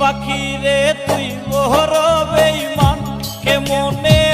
পাখি রে তুই ওহর বেইমান কে মনে